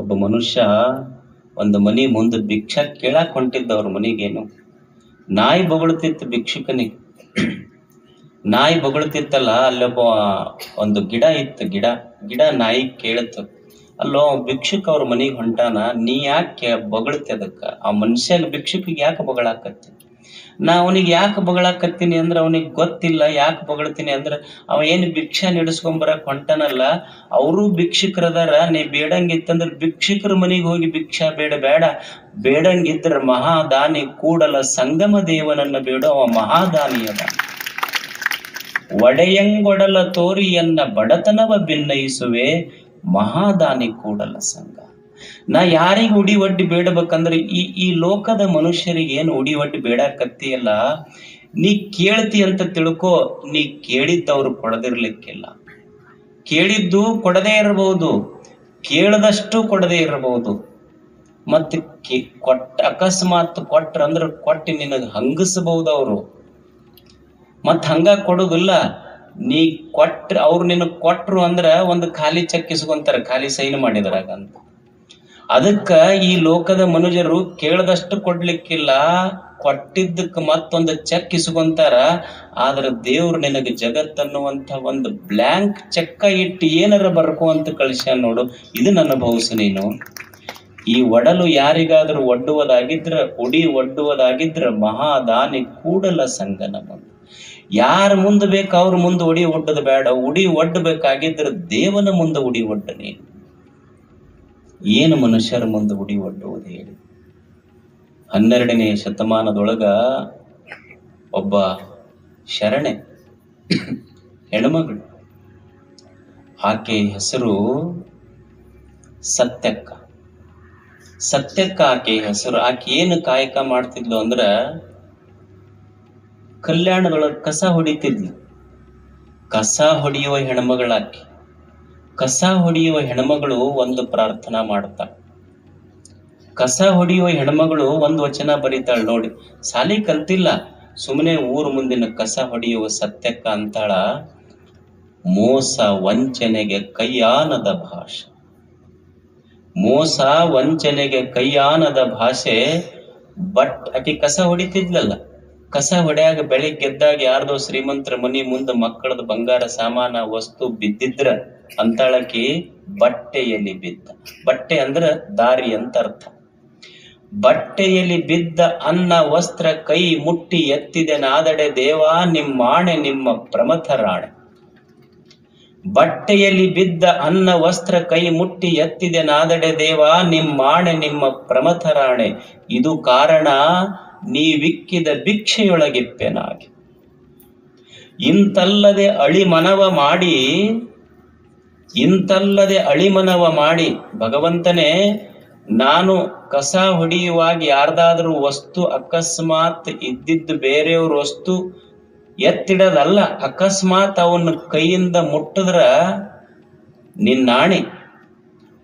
ಒಬ್ಬ ಮನುಷ್ಯ ಒಂದು ಮನಿ ಮುಂದೆ ಭಿಕ್ಷ ಕೇಳಾಕ್ ಹೊಂಟಿದ್ದ ಅವ್ರ ಮನಿಗೇನು? ನಾಯಿ ಬೊಗಳ್ತಿತ್ತು ಭಿಕ್ಷುಕನಿಗೆ. ನಾಯಿ ಬೊಗಳ್ತಿತ್ತಲ್ಲ, ಅಲ್ಲೊಬ್ಬ ಒಂದು ಗಿಡ ಇತ್ತು, ಗಿಡ ಗಿಡ ನಾಯಿ ಕೇಳತ್ತು ಅಲ್ಲೋ, ಭಿಕ್ಷುಕ್ ಅವ್ರ ಮನೆಗೆ ಹೊಂಟಾನ, ನೀ ಯಾಕೆ ಬೊಗಳ್ತಿ ಅದಕ್ಕ? ಆ ಮನುಷ್ಯನ ಭಿಕ್ಷುಕಿಗೆ ಯಾಕೆ ಬೊಗಳಾಕತ್ತಿ? ನಾ ಅವನಿಗೆ ಯಾಕೆ ಬಗಳಾಕತ್ತೀನಿ ಅಂದ್ರೆ ಅವನಿಗೆ ಗೊತ್ತಿಲ್ಲ, ಯಾಕೆ ಬೊಗಳ್ತೀನಿ ಅಂದ್ರೆ ಅವ ಏನು ಭಿಕ್ಷಾ ನಡೆಸ್ಕೊಂಬರಕ್ ಹೊಂಟನಲ್ಲ ಅವರು ಭಿಕ್ಷುಕರದಾರ ನೀ ಬೇಡಂಗಿತ್ತಂದ್ರ ಭಿಕ್ಷುಕರ ಮನೆಗೆ ಹೋಗಿ ಭಿಕ್ಷಾ ಬೇಡ ಬೇಡ. ಬೇಡಂಗಿದ್ರ ಮಹಾದಾನಿ ಕೂಡಲ ಸಂಗಮ ದೇವನನ್ನ ಬೇಡ ಅವ ಮಹಾದಾನಿ ಅದ. ಒಡೆಯಂಗೊಡಲ ತೋರಿಯನ್ನ ಬಡತನವ ಭಿನ್ನಯಿಸುವೆ ಮಹಾದಾನಿ ಕೂಡಲ ಸಂಘ ನಾ ಯಾರಿಗೆ ಉಡಿ ಒಡ್ಡಿ ಬೇಡಬೇಕಂದ್ರೆ ಈ ಈ ಲೋಕದ ಮನುಷ್ಯರಿಗೆ ಏನು ಉಡಿ ಒಡ್ಡಿ ಬೇಡಕತ್ತಿಯಲ್ಲ, ನೀ ಕೇಳ್ತಿ ಅಂತ ತಿಳ್ಕೋ, ನೀ ಕೇಳಿದ್ದವ್ರು ಕೊಡದಿರ್ಲಿಕ್ಕಿಲ್ಲ. ಕೇಳಿದ್ದು ಕೊಡದೇ ಇರಬಹುದು ಕೇಳದಷ್ಟು ಕೊಡದೇ ಇರಬಹುದು ಮತ್ತೆ ಕೊಟ್ಟ ಅಕಸ್ಮಾತ್ ಕೊಟ್ರ ಅಂದ್ರೆ ಕೊಟ್ಟು ನಿನಗೆ ಹಂಗಿಸಬಹುದು ಅವರು. ಮತ್ ಹಂಗ ಕೊಡುದಿಲ್ಲ, ನೀ ಕೊಟ್ರ, ಅವ್ರು ನಿನಗ್ ಕೊಟ್ರು ಅಂದ್ರ ಒಂದು ಖಾಲಿ ಚೆಕ್ ಖಾಲಿ ಸೈನ್ ಮಾಡಿದ್ರಾಗ ಅಂತ ಅದಕ್ಕ ಈ ಲೋಕದ ಮನುಜರು ಕೇಳದಷ್ಟು ಕೊಡ್ಲಿಕ್ಕಿಲ್ಲ, ಕೊಟ್ಟಿದ್ದಕ್ಕ ಮತ್ತೊಂದು ಚೆಕ್ ಇಸ್ಕೊಂತಾರ, ಆದ್ರೆ ದೇವ್ರು ನಿನಗೆ ಜಗತ್ತನ್ನುವಂತ ಒಂದು ಬ್ಲ್ಯಾಂಕ್ ಚೆಕ್ಕ ಇಟ್ಟು ಏನಾರ ಬರ್ಕೋ ಅಂತ ಕಳಿಸ್ಯಾನ ನೋಡು, ಇದನ್ನ ಅನುಭವಿಸು ನೀನು. ಈ ಒಡಲು ಯಾರಿಗಾದ್ರೂ ಒಡ್ಡುವುದಾಗಿದ್ರ ಉಡಿ ಒಡ್ಡುವುದಾಗಿದ್ರ ಮಹಾದಾನಿ ಕೂಡಲ ಸಂಗನ ಯಾರ ಮುಂದೆ ಬೇಕು ಅವ್ರ ಮುಂದೆ ಉಡಿ ಒಡ್ಡದು ಬೇಡ, ಉಡಿ ಒಡ್ಡಬೇಕಾಗಿದ್ರ ದೇವನ ಮುಂದೆ ಉಡಿ ಒಡ್ಡ ನೀನು. ಏನು ಮನುಷ್ಯರ ಮುಂದೆ ಉಡಿ ಒಡ್ಡುವುದು ಹೇಳಿ. ಹನ್ನೆರಡನೇ ಶತಮಾನದೊಳಗ ಒಬ್ಬ ಶರಣೆ ಹೆಣ್ಮಗಳು. ಆಕೆ ಹೆಸರು ಸತ್ಯಕ್ಕ. ಸತ್ಯಕ್ಕ ಆಕೆ ಹೆಸರು. ಆಕೆ ಏನು ಕಾಯಕ ಮಾಡ್ತಿದ್ಲು ಅಂದ್ರ ಕಲ್ಯಾಣದೊಳಗೆ ಕಸ ಹೊಡಿತಿದ್ಲು. ಕಸ ಹೊಡೆಯುವ ಹೆಣ್ಮಗಳಾಕಿ. ಕಸ ಹೊಡೆಯುವ ಹೆಣ್ಮಗಳು ಒಂದು ಪ್ರಾರ್ಥನಾ ಮಾಡ್ತಾಳ ಕಸ ಹೊಡೆಯುವ ಹೆಣ್ಮಗಳು ಒಂದು ವಚನ ಬರೀತಾಳ ನೋಡಿ. ಸಾಲಿ ಕಲ್ತಿಲ್ಲ. ಸುಮ್ಮನೆ ಊರ ಮುಂದಿನ ಕಸ ಹೊಡೆಯುವ ಸತ್ಯಕ್ಕ ಅಂತಾಳ, ಮೋಸ ವಂಚನೆಗೆ ಕೈಯಾನದ ಭಾಷೆ. ಮೋಸ ವಂಚನೆಗೆ ಕೈಯಾನದ ಭಾಷೆ, ಬಟ್ ಅಕಿ ಕಸ ಹೊಡಿತಿದ್ಲಲ್ಲ. ಕಸ ಹೊಡ್ಯಾಗ ಬೆಳಿಗ್ಗೆ ಎದ್ದಾಗ ಯಾರ್ದೋ ಶ್ರೀಮಂತರ ಮನಿ ಮುಂದ ಮಕ್ಕಳದ ಬಂಗಾರ, ಸಾಮಾನ, ವಸ್ತು ಬಿದ್ದಿದ್ರ ಅಂತಾಳಕಿ ಬಟ್ಟೆಯಲ್ಲಿ ಬಿದ್ದ. ಬಟ್ಟೆ ಅಂದ್ರ ದಾರಿ ಅಂತ ಅರ್ಥ. ಬಟ್ಟೆಯಲ್ಲಿ ಬಿದ್ದ ಅನ್ನ, ವಸ್ತ್ರ, ಕೈ ಮುಟ್ಟಿ ಎತ್ತಿದೆ ನಾದಡೆ, ದೇವಾ ನಿಮ್ಮಾಣೆ ನಿಮ್ಮ ಪ್ರಮಥರಾಣೆ. ಬಟ್ಟೆಯಲ್ಲಿ ಬಿದ್ದ ಅನ್ನ, ವಸ್ತ್ರ, ಕೈ ಮುಟ್ಟಿ ಎತ್ತಿದೆ ನಾದಡೆ, ದೇವ ನಿಮ್ಮಾಣೆ ನಿಮ್ಮ ಪ್ರಮಥರಾಣೆ. ಇದು ಕಾರಣ ನೀವಿಕ್ಕಿದ ಭಿಕ್ಷೆಯೊಳಗಿಪ್ಪೆನಾಗಿ ಇಂತಲ್ಲದೆ ಅಳಿ ಮನವ ಮಾಡಿ ಇಂತಲ್ಲದೆ ಅಳಿಮನವ ಮಾಡಿ, ಭಗವಂತನೇ, ನಾನು ಕಸ ಹೊಡೆಯುವಾಗ ಯಾರ್ದಾದ್ರೂ ವಸ್ತು ಅಕಸ್ಮಾತ್ ಇದ್ದಿದ್ದು ಬೇರೆಯವ್ರ ವಸ್ತು ಎತ್ತಿಡದಲ್ಲ, ಅಕಸ್ಮಾತ್ ಅವನ ಕೈಯಿಂದ ಮುಟ್ಟಿದ್ರ ನಿನ್ನಾಣಿ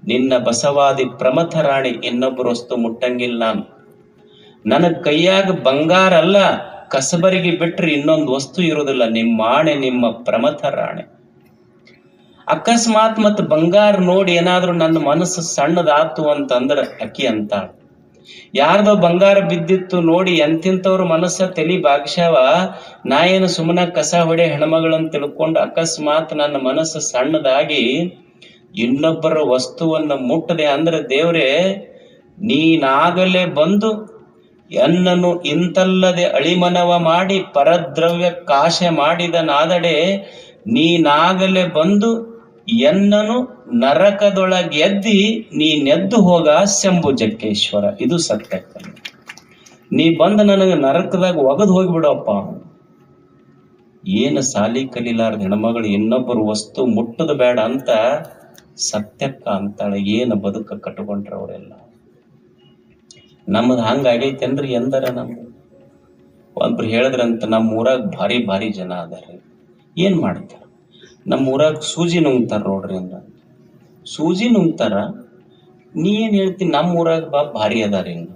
ನಿನ್ನ ಬಸವಾದಿ ಪ್ರಮಥ ರಾಣಿ ಇನ್ನೊಬ್ಬರು ವಸ್ತು ಮುಟ್ಟಂಗಿಲ್ಲ ನಾನು. ನನ್ನ ಕೈಯಾಗ ಬಂಗಾರ ಅಲ್ಲ ಕಸಬರಿಗೆ ಬಿಟ್ರೆ ಇನ್ನೊಂದು ವಸ್ತು ಇರುವುದಿಲ್ಲ ನಿಮ್ಮ ಆಣೆ ನಿಮ್ಮ ಪ್ರಮಥ ರಾಣೆ. ಅಕಸ್ಮಾತ್ ಮತ್ ಬಂಗಾರ ನೋಡಿ ಏನಾದರೂ ನನ್ನ ಮನಸ್ಸು ಸಣ್ಣದಾತು ಅಂತಂದ್ರ ಅಕ್ಕಿ ಅಂತ ಯಾರ್ದೋ ಬಂಗಾರ ಬಿದ್ದಿತ್ತು ನೋಡಿ ಎಂತಿಂತವ್ರ ಮನಸ್ಸ ತಲಿ ಭಾಗಶವ ನಾ ಏನು ಸುಮ್ಮನ ಕಸ ಹೊಡೆ ಹೆಣ್ಮಗಳನ್ ತಿಳ್ಕೊಂಡು ಅಕಸ್ಮಾತ್ ನನ್ನ ಮನಸ್ಸು ಸಣ್ಣದಾಗಿ ಇನ್ನೊಬ್ಬರ ವಸ್ತುವನ್ನ ಮುಟ್ಟದೆ ಅಂದ್ರೆ ದೇವ್ರೆ, ನೀನಾಗಲೇ ಬಂದು ಎನ್ನನು ಇಂತಲ್ಲದೆ ಅಳಿಮನವ ಮಾಡಿ ಪರದ್ರವ್ಯ ಕಾಶೆ ಮಾಡಿದ ನಾದಡೆ ನೀನಾಗಲೇ ಬಂದು ಎನ್ನನು ನರಕದೊಳಗೆದ್ದಿ ನೀನೆದ್ದು ಹೋಗ ಶಂಭು ಜಗ್ಗೇಶ್ವರ. ಇದು ಸತ್ಯ. ನೀ ಬಂದು ನನಗೆ ನರಕದಾಗ ಒಗದು ಹೋಗಿಬಿಡಪ್ಪ. ಏನು ಸಾಲಿ ಕಲಿಲಾರ್ದ ಹೆಣ್ಮಗಳು ಇನ್ನೊಬ್ಬರು ವಸ್ತು ಮುಟ್ಟದ ಬೇಡ ಅಂತ ಸತ್ಯಕ್ಕ ಅಂತಾಳೆ. ಏನು ಬದುಕ ಕಟ್ಕೊಂಡ್ರ ಅವರೆಲ್ಲ? ನಮ್ಮದು ಅಂದ್ರೆ ಎಂದರ ನಮ್ದು ಒಬ್ರು ಹೇಳಿದ್ರಂತ ನಮ್ಮ ಊರಾಗ ಭಾರಿ ಭಾರಿ ಜನ ಅದಾರ ಏನ್ ಮಾಡ್ತಾರ ನಮ್ಮ ಊರಾಗ ಸೂಜಿ ನುಂಗ್ತಾರ ನೋಡ್ರಿ ಅಂದ ಸೂಜಿ ನುಂಗ್ತಾರ, ನೀ ಏನ್ ಹೇಳ್ತಿ ನಮ್ಮ ಊರಾಗ ಬಾ ಭಾರಿ ಅದಾರ ಹಿಂಗ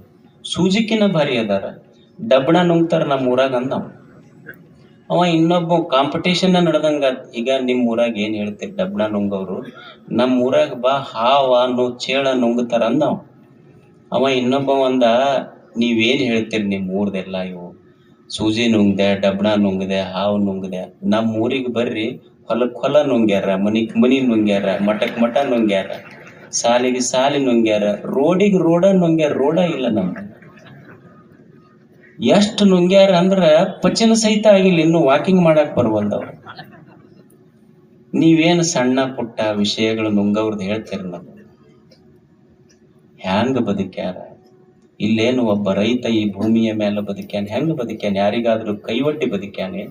ಸೂಜಿಕಿನ ಭಾರಿ ಅದಾರ, ಡಬ್ಣ ನುಂಗ್ತಾರ ನಮ್ಮ ಊರಾಗ ಅಂದ ಅವ. ಇನ್ನೊಬ್ಬ ಕಾಂಪಿಟೇಷನ್ ನಡೆದಂಗ ಈಗ ನಿಮ್ ಊರಾಗ ಏನ್ ಹೇಳ್ತೀರಿ ಡಬ್ಣ ನುಂಗವ್ರು ನಮ್ಮ ಊರಾಗ ಬಾ ಹಾವ ಅನ್ನೋ ಚೇಳ ನುಂಗ್ತಾರ ಅಂದ ಅವ. ಅವ ಇನ್ನೊಬ್ಬ ಒಂದ, ನೀವೇನ್ ಹೇಳ್ತೀರಿ ನಿಮ್ ಊರ್ದೆಲ್ಲ ಇವು ಸೂಜಿ ನುಂಗ್ದೆ, ಡಬ್ಣ ನುಂಗ್ದೆ, ಹಾವು ನುಂಗ್ದೆ ನಮ್ಮ ಊರಿಗೆ ಬರ್ರಿ ಹೊಲಕ್ ಹೊಲ ನುಂಗ್ಯಾರ ಮನಿಗ್ ಮನಿ ನುಂಗ್ಯಾರ, ಮಠಕ್ ಮಠ ನುಂಗ್ಯಾರ, ಸಾಲಿಗೆ ಸಾಲಿ ನುಂಗ್ಯಾರ, ರೋಡಿಗೆ ರೋಡ ನುಂಗ್ಯಾರ, ರೋಡ ಇಲ್ಲ ನಮ್ಗೆ. ಎಷ್ಟು ನುಂಗ್ಯಾರ ಅಂದ್ರ ಪಚನ ಸಹಿತ ಆಗಿಲ್ಲ, ಇನ್ನು ವಾಕಿಂಗ್ ಮಾಡಕ್ ಬರುವಲ್ದವ್ರ. ನೀವೇನು ಸಣ್ಣ ಪುಟ್ಟ ವಿಷಯಗಳು ನುಂಗವ್ರದ್ದು ಹೇಳ್ತೀರ ನಾವು? ಹ್ಯಾಂಗ ಬದುಕ್ಯಾರ? ಇಲ್ಲೇನು ಒಬ್ಬ ರೈತ ಈ ಭೂಮಿಯ ಮೇಲೆ ಬದುಕ್ಯಾನ, ಹೆಂಗ ಬದುಕ್ಯಾನ? ಯಾರಿಗಾದ್ರೂ ಕೈವಟ್ಟಿ ಬದುಕ್ಯಾನೆ?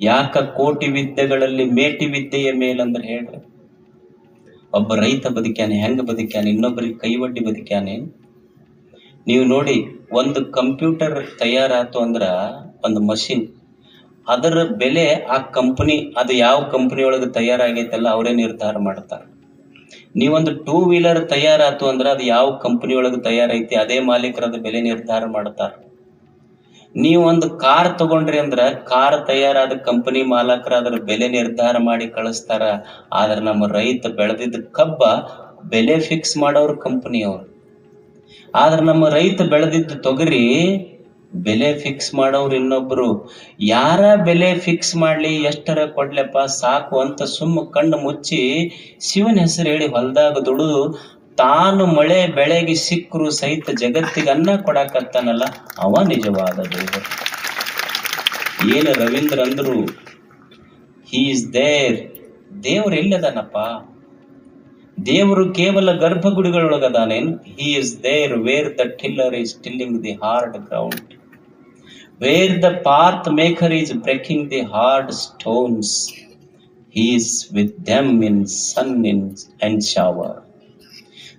ಯಾಕ ಕೋಟಿ ವಿದ್ಯೆಗಳಲ್ಲಿ ಮೇಟಿ ವಿದ್ಯೆಯ ಮೇಲಂದ್ರೆ ಹೇಳ್ರಿ. ಒಬ್ಬ ರೈತ ಬದುಕ್ಯಾನೆ, ಹೆಂಗ ಬದುಕ್ಯಾನೆ ಇನ್ನೊಬ್ಬರಿಗೆ ಕೈವಡ್ಡಿ ಬದುಕ್ಯಾನೆ. ನೀವು ನೋಡಿ, ಒಂದು ಕಂಪ್ಯೂಟರ್ ತಯಾರಾತು ಅಂದ್ರ ಒಂದು ಮಷಿನ್. ಅದರ ಬೆಲೆ ಆ ಕಂಪನಿ, ಅದು ಯಾವ ಕಂಪನಿ ಒಳಗೆ ತಯಾರಾಗೈತಲ್ಲ ಅವರೇ ನಿರ್ಧಾರ ಮಾಡ್ತಾರ. ನೀವೊಂದು ಟೂ ವೀಲರ್ ತಯಾರಾತು ಅಂದ್ರೆ ಅದು ಯಾವ ಕಂಪನಿ ಒಳಗೆ ತಯಾರೈತಿ, ಅದೇ ಮಾಲೀಕರದ ಬೆಲೆ ನಿರ್ಧಾರ ಮಾಡ್ತಾರ. ನೀವು ಒಂದು ಕಾರ್ ತಗೊಂಡ್ರಿ ಅಂದ್ರ ಕಾರ್ ತಯಾರಾದ ಕಂಪನಿ ಮಾಲಕರ ಅದರ ಬೆಲೆ ನಿರ್ಧಾರ ಮಾಡಿ ಕಳಿಸ್ತಾರ. ಆದ್ರೆ ನಮ್ಮ ರೈತ ಬೆಳೆದಿದ್ದ ಕಬ್ಬ ಬೆಲೆ ಫಿಕ್ಸ್ ಮಾಡೋರು ಕಂಪನಿ ಅವ್ರು. ಆದ್ರೆ ನಮ್ಮ ರೈತ ಬೆಳೆದಿದ್ದ ತೊಗರಿ ಬೆಲೆ ಫಿಕ್ಸ್ ಮಾಡೋರು ಇನ್ನೊಬ್ರು. ಯಾರ ಬೆಲೆ ಫಿಕ್ಸ್ ಮಾಡ್ಲಿ, ಎಷ್ಟರ ಕೊಡ್ಲಪ್ಪ ಸಾಕು ಅಂತ ಸುಮ್ಮ ಕಣ್ಣು ಮುಚ್ಚಿ ಶಿವನ ಹೆಸರು ಹೇಳಿ ಹೊಲದಾಗ ದುಡಿದು ತಾನು ಮಳೆ ಬೆಳೆಗೆ ಸಿಕ್ಕರು ಸಹಿತ ಜಗತ್ತಿಗೆ ಅನ್ನ ಕೊಡಾಕತ್ತಾನಲ್ಲ, ಅವ ನಿಜವಾದ ದೇವರು. ಏನು ರವೀಂದ್ರ ಅಂದ್ರು ಹೀ ಇಸ್ ದೇರ್ ದೇವ್ರ ಎಲ್ಲದನಪ್ಪ? ದೇವರು ಕೇವಲ ಗರ್ಭಗುಡಿಗಳೊಳಗದಾನೇನು he is there where the tiller is tilling the hard ground where the path maker is breaking the hard stones he is with them in sun in and shower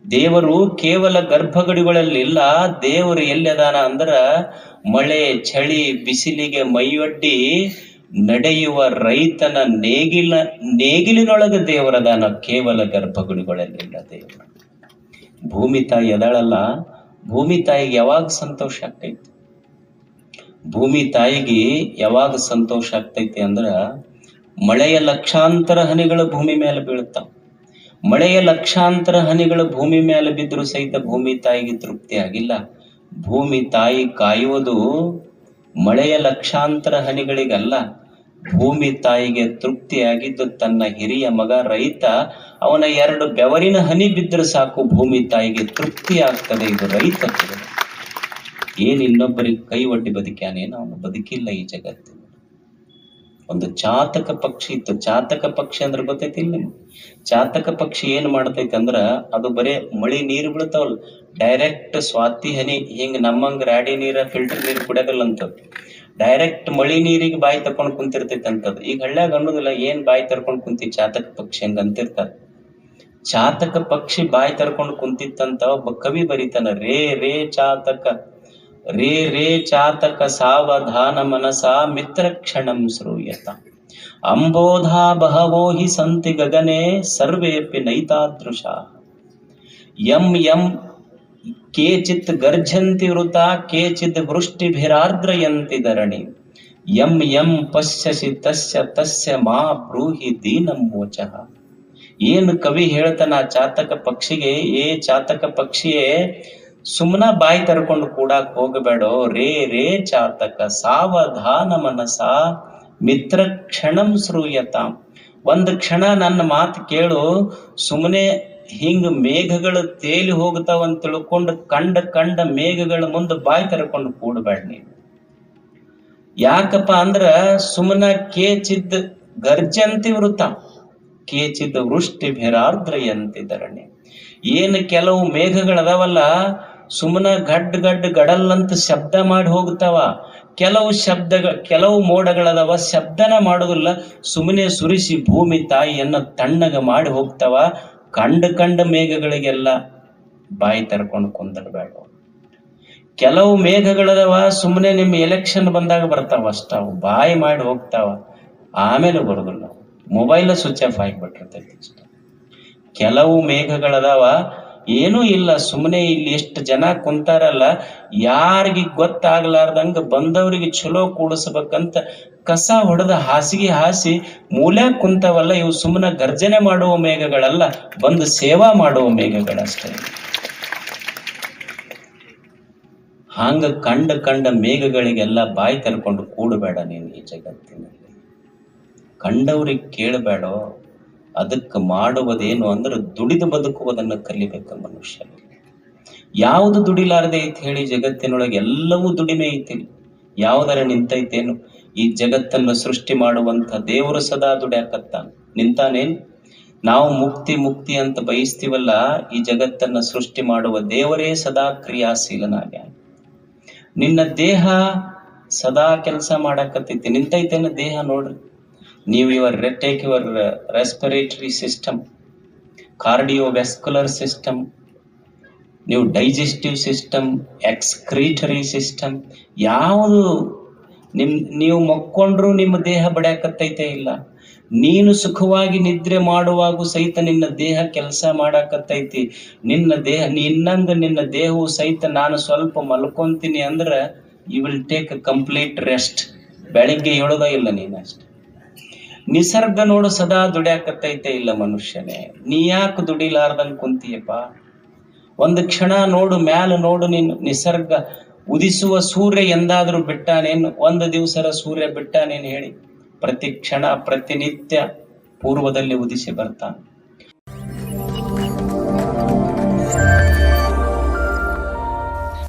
ದೇವರು ಕೇವಲ ಗರ್ಭಗುಡಿಗಳಲ್ಲಿಲ್ಲ, ದೇವರು ಎಲ್ಲಿದಾನ ಅಂದ್ರ ಮಳೆ, ಚಳಿ, ಬಿಸಿಲಿಗೆ ಮೈಯೊಡ್ಡಿ ನಡೆಯುವ ರೈತನ ನೇಗಿಲ, ನೇಗಿಲಿನೊಳಗೆ ದೇವರದಾನ ಕೇವಲ ಗರ್ಭಗುಡಿಗಳಲ್ಲಿಲ್ಲ ದೇವರು. ಭೂಮಿ ತಾಯಿ ಎದಳಲ್ಲ ಭೂಮಿ ತಾಯಿಗೆ ಯಾವಾಗ ಸಂತೋಷ ಆಗ್ತೈತಿ? ಭೂಮಿ ತಾಯಿಗೆ ಯಾವಾಗ ಸಂತೋಷ ಆಗ್ತೈತಿ ಅಂದ್ರ ಮಳೆಯ ಲಕ್ಷಾಂತರ ಹನಿಗಳು ಭೂಮಿ ಮೇಲೆ ಬೀಳ್ತಾವ. ಮಳೆಯ ಲಕ್ಷಾಂತರ ಹನಿಗಳು ಭೂಮಿ ಮೇಲೆ ಬಿದ್ದರೂ ಸಹಿತ ಭೂಮಿ ತಾಯಿಗೆ ತೃಪ್ತಿ ಆಗಿಲ್ಲ ಭೂಮಿ ತಾಯಿ ಕಾಯುವುದು ಮಳೆಯ ಲಕ್ಷಾಂತರ ಹನಿಗಳಿಗಲ್ಲ. ಭೂಮಿ ತಾಯಿಗೆ ತೃಪ್ತಿಯಾಗಿದ್ದು ತನ್ನ ಹಿರಿಯ ಮಗ ರೈತ, ಅವನ ಎರಡು ಬೆವರಿನ ಹನಿ ಬಿದ್ದರೆ ಸಾಕು ಭೂಮಿ ತಾಯಿಗೆ ತೃಪ್ತಿ ಆಗ್ತದೆ ಇದು ರೈತ ಏನ್ ಇನ್ನೊಬ್ಬರಿಗೆ ಕೈ ಒಡ್ಡಿ ಬದುಕ್ಯಾನೇನು ಅವನು ಬದುಕಿಲ್ಲ ಈ ಜಗತ್ತಿನ ಒಂದು ಚಾತಕ ಪಕ್ಷಿ ಇತ್ತು. ಚಾತಕ ಪಕ್ಷಿ ಅಂದ್ರೆ ಗೊತ್ತೈತಿ ಇಲ್ಲ ಚಾತಕ ಪಕ್ಷಿ ಏನ್ ಮಾಡ್ತೈತಿ ಅಂದ್ರ ಅದು ಬರೇ ಮಳಿ ನೀರು ಬೀಳ್ತಾವಲ್ಲ ಡೈರೆಕ್ಟ್ ಸ್ವಾತಿ ಹನಿ, ಹಿಂಗ್ ನಮ್ಮಂಗ್ ರಾಡಿ ನೀರ ಫಿಲ್ಟರ್ ನೀರು ಕುಡಿಯೋದಿಲ್ಲ ಅಂತ. ಡೈರೆಕ್ಟ್ ಮಳಿ ನೀರಿಗೆ ಬಾಯಿ ತಕೊಂಡ್ ಕುಂತಿರ್ತೈತಿ ಅಂತದ್. ಈಗ ಹಳ್ಳ್ಯಾಗ ಅನ್ನೋದಿಲ್ಲ, ಏನ್ ಬಾಯಿ ತರ್ಕೊಂಡ್ ಕುಂತಿ ಚಾತಕ ಪಕ್ಷಿ ಹಂಗ ಅಂತಿರ್ತಾರ. ಚಾತಕ ಪಕ್ಷಿ ಬಾಯಿ ತರ್ಕೊಂಡ್ ಕುಂತಿತ್ತಂತ ಒಬ್ಬ ಕವಿ ಬರೀತಾನ, ರೇ ರೇ ಚಾತಕ. ರೇ ರೇ ಚಾತಕ ಸಾವಧಾನ ಮನಸ ಮಿತ್ರ ಕ್ಷಣಂ ಶ್ರೂಯತ. ಅಂಬೋಧಾ ಬಹವೋ ಹಿ ಸಂತಿ ಗಗನೆ ಸರ್ವೇಪಿ ನೈತಾದೃಶ. ಯಂ ಯಂ ಕೇಚಿತ್ ಗರ್ಜಂತಿ ವೃತ ಕೇಚಿತ್ ವೃಷ್ಟಿಭಿರಾರ್ದ್ರಯಂತಿ ಧರಣಿ. ಯಂ ಯಂ ಪಶ್ಯಸಿ ತಸ್ಯ ತಸ್ಯ ಮಾ ಬ್ರೂಹಿ ದೀನಂ ಮೋಚಃ. ಏನು ಕವಿ ಹೇಳ್ತಾನ ಚಾತಕ ಪಕ್ಷಿಗೆ, ಏ ಚಾತಕ ಪಕ್ಷಿಯೇ ಸುಮ್ನ ಬಾಯಿ ತರ್ಕೊಂಡು ಕೂಡಾಕ್ ಹೋಗಬೇಡೋ, ರೇ ರೇ ಚಾತಕ, ಸಾವಧಾನ ಮನಸ, ಮಿತ್ರ ಕ್ಷಣಂ ಶ್ರೂಯತ ಒಂದ್ ಕ್ಷಣ ನನ್ನ ಮಾತು ಕೇಳು ಸುಮ್ಮನೆ ಹಿಂಗ ಮೇಘಗಳು ತೇಲಿ ಹೋಗ್ತಾವ ಅಂತ ತಿಳ್ಕೊಂಡು ಕಂಡ ಕಂಡ ಮೇಘಗಳ ಮುಂದೆ ಬಾಯಿ ತರ್ಕೊಂಡು ಕೂಡಬೇಡ ನೀನು. ಯಾಕಪ್ಪ ಅಂದ್ರ ಸುಮ್ಮನ ಕೇಚಿದ್ ಗರ್ಜಂತಿ ವೃತ ಕೇಚಿದ್ ವೃಷ್ಟಿ ಭಿರಾರ್ದ್ರಯಂತಿ ಧರಣಿ. ಏನು ಕೆಲವು ಮೇಘಗಳದಾವಲ್ಲ ಸುಮ್ಮನ ಗಡ್ ಗಡ್ ಗಡಲ್ಲಂತ ಶಬ್ದ ಮಾಡಿ ಹೋಗ್ತಾವ ಕೆಲವು ಶಬ್ದಗಳ ಕೆಲವು ಮೋಡಗಳದಾವ, ಶಬ್ದನ ಮಾಡೋದಿಲ್ಲ. ಸುಮ್ಮನೆ ಸುರಿಸಿ ಭೂಮಿ ತಾಯಿಯನ್ನ ತಣ್ಣಗ ಮಾಡಿ ಹೋಗ್ತಾವ. ಕಂಡ ಕಂಡ ಮೇಘಗಳಿಗೆಲ್ಲ ಬಾಯಿ ತರ್ಕೊಂಡು ಕುಂದರ್ಬೇಡ ಕೆಲವು ಮೇಘಗಳದವ ಸುಮ್ಮನೆ ನಿಮ್ಮ ಎಲೆಕ್ಷನ್ ಬಂದಾಗ ಬರ್ತಾವ. ಅಷ್ಟಾವು ಬಾಯಿ ಮಾಡಿ ಹೋಗ್ತಾವ. ಆಮೇಲೆ ಬರುದಿಲ್ಲ. ಮೊಬೈಲ್ ಸ್ವಿಚ್ ಆಫ್ ಆಗಿಬಿಟ್ಟಿರ್ತೈತಿ ಕೆಲವು ಮೇಘಗಳದಾವ ಏನೂ ಇಲ್ಲ ಸುಮ್ಮನೆ ಇಲ್ಲಿ ಎಷ್ಟು ಜನ ಕುಂತಾರಲ್ಲ, ಯಾರಿಗೆ ಗೊತ್ತಾಗ್ಲಾರ್ದಂಗ ಬಂದವರಿಗೆ ಚಲೋ ಕೂಡಿಸ್ಬೇಕಂತ ಕಸ ಹೊಡೆದ ಹಾಸಿಗೆ ಹಾಸಿ ಮೂಲೆ ಕುಂತವಲ್ಲ, ಇವು ಸುಮ್ಮನೆ ಗರ್ಜನೆ ಮಾಡುವ ಮೇಘಗಳಲ್ಲ, ಬಂದು ಸೇವಾ ಮಾಡುವ ಮೇಘಗಳಷ್ಟೇ. ಹಂಗ ಕಂಡ ಕಂಡ ಮೇಘಗಳಿಗೆಲ್ಲ ಬಾಯಿ ತೆರ್ಕೊಂಡು ಕೂಡಬೇಡ ನೀನು ಈ ಜಗತ್ತಿನಲ್ಲಿ. ಕಂಡವ್ರಿಗೆ ಕೇಳಬೇಡ ಅದಕ್ಕೆ ಮಾಡುವುದೇನು ಅಂದ್ರೆ ದುಡಿದು ಬದುಕುವುದನ್ನು ಕಲಿಬೇಕ ಮನುಷ್ಯ. ಯಾವುದು ದುಡಿಲಾರದೆ ಐತಿ ಹೇಳಿ ಜಗತ್ತಿನೊಳಗೆ ಎಲ್ಲವೂ ದುಡಿಮೆ ಐತಿ. ಯಾವುದರ ನಿಂತೈತೇನು? ಈ ಜಗತ್ತನ್ನು ಸೃಷ್ಟಿ ಮಾಡುವಂತ ದೇವರು ಸದಾ ದುಡಿಯಾಕತ್ತ ನಿಂತಾನೇನ್? ನಾವು ಮುಕ್ತಿ ಮುಕ್ತಿ ಅಂತ ಬಯಸ್ತೀವಲ್ಲ, ಈ ಜಗತ್ತನ್ನ ಸೃಷ್ಟಿ ಮಾಡುವ ದೇವರೇ ಸದಾ ಕ್ರಿಯಾಶೀಲನಾಗ್ಯಾನ. ನಿನ್ನ ದೇಹ ಸದಾ ಕೆಲಸ ಮಾಡಾಕತ್ತೈತಿ. ನಿಂತೈತೇನ ದೇಹ ನೋಡ್ರಿ? ನೀವು your take your respiratory system cardiovascular system ನೀವು ಡೈಜೆಸ್ಟಿವ್ ಸಿಸ್ಟಮ್ ಎಕ್ಸ್ಕ್ರೀಟರಿ ಸಿಸ್ಟಮ್ ಯಾವುದು ನಿಮ್, ನೀವು ಮಕ್ಕೊಂಡ್ರೂ ನಿಮ್ಮ ದೇಹ ಬಡ್ಯಾಕತ್ತೈತೆ ಇಲ್ಲ. ನೀನು ಸುಖವಾಗಿ ನಿದ್ರೆ ಮಾಡುವಾಗ ಸಹಿತ ನಿನ್ನ ದೇಹ ಕೆಲಸ ಮಾಡಾಕತ್ತೈತಿ. ನಿನ್ನ ದೇಹ ನಿನ್ನಂಗ ನಿನ್ನ ದೇಹವು ಸಹಿತ ನಾನು ಸ್ವಲ್ಪ ಮಲ್ಕೊಂತೀನಿ ಅಂದ್ರೆ you will take complete rest ಬೆಳಿಗ್ಗೆ ಹೇಳೋದ ಇಲ್ಲ ನೀನಷ್ಟೆ ನಿಸರ್ಗ ನೋಡು ಸದಾ ದುಡ್ಯಾಕತ್ತೈತೆ ಇಲ್ಲ ಮನುಷ್ಯನೇ. ನೀ ಯಾಕೆ ದುಡಿಲಾರ್ದಂಗ್ ಕುಂತೀಯಪ್ಪ? ಒಂದು ಕ್ಷಣ ನೋಡು, ಮ್ಯಾಲ ನೋಡು ನೀನು ನಿಸರ್ಗ ಉದಿಸುವ ಸೂರ್ಯ ಎಂದಾದರೂ ಬಿಟ್ಟಾನೇನು? ಒಂದು ದಿವಸರ ಸೂರ್ಯ ಬಿಟ್ಟಾನೇನು ಹೇಳಿ? ಪ್ರತಿ ಕ್ಷಣ ಪ್ರತಿನಿತ್ಯ ಪೂರ್ವದಲ್ಲಿ ಉದಿಸಿ ಬರ್ತಾನೆ.